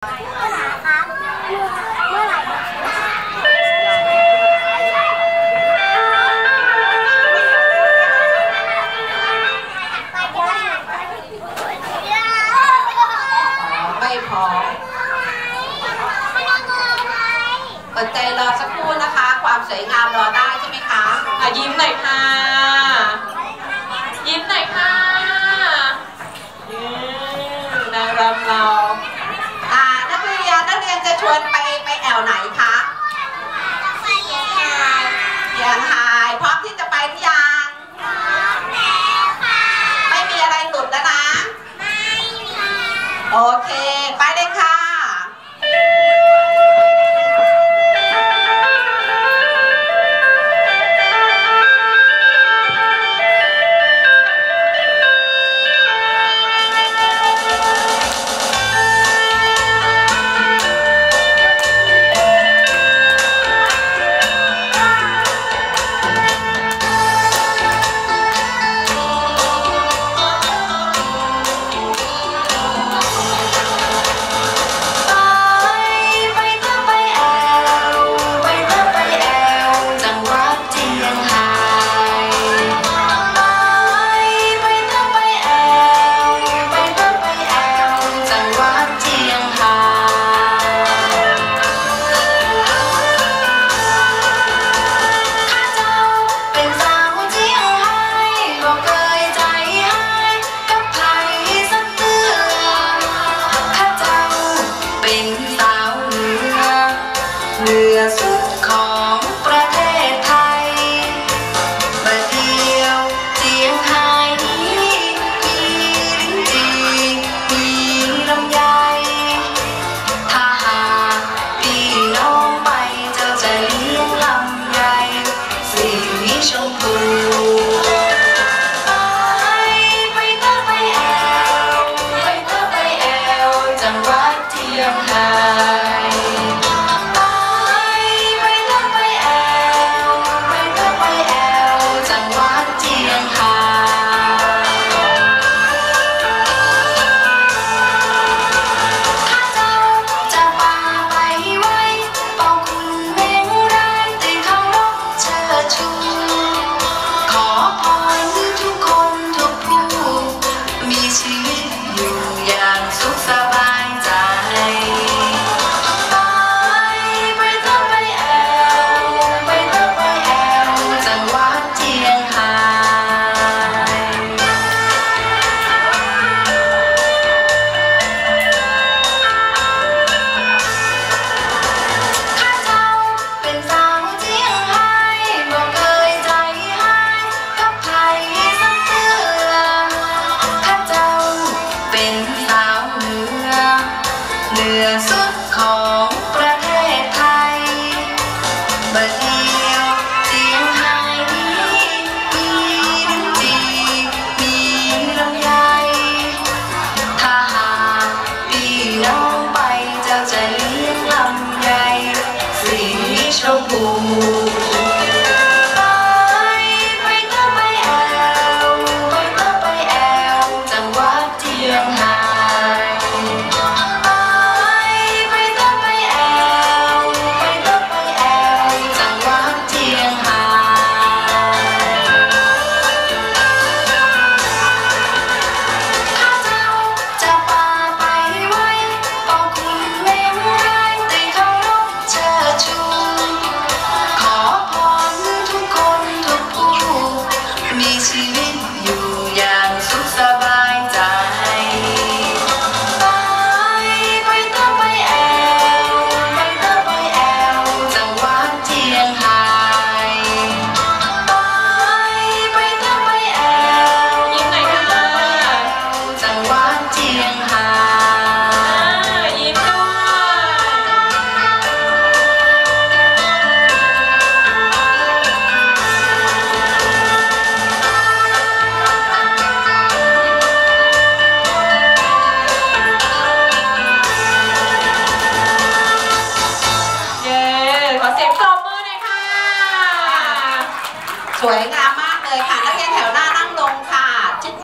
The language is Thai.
อดใจรอสักครู่นะคะ ความสวยงามรอได้ใช่ไหมคะะยิ้มหน่อยค่ะ ยิ้มหน่อยค่ะนางรำเรา วนไปไปแอวไหนคะ socorro. Foi.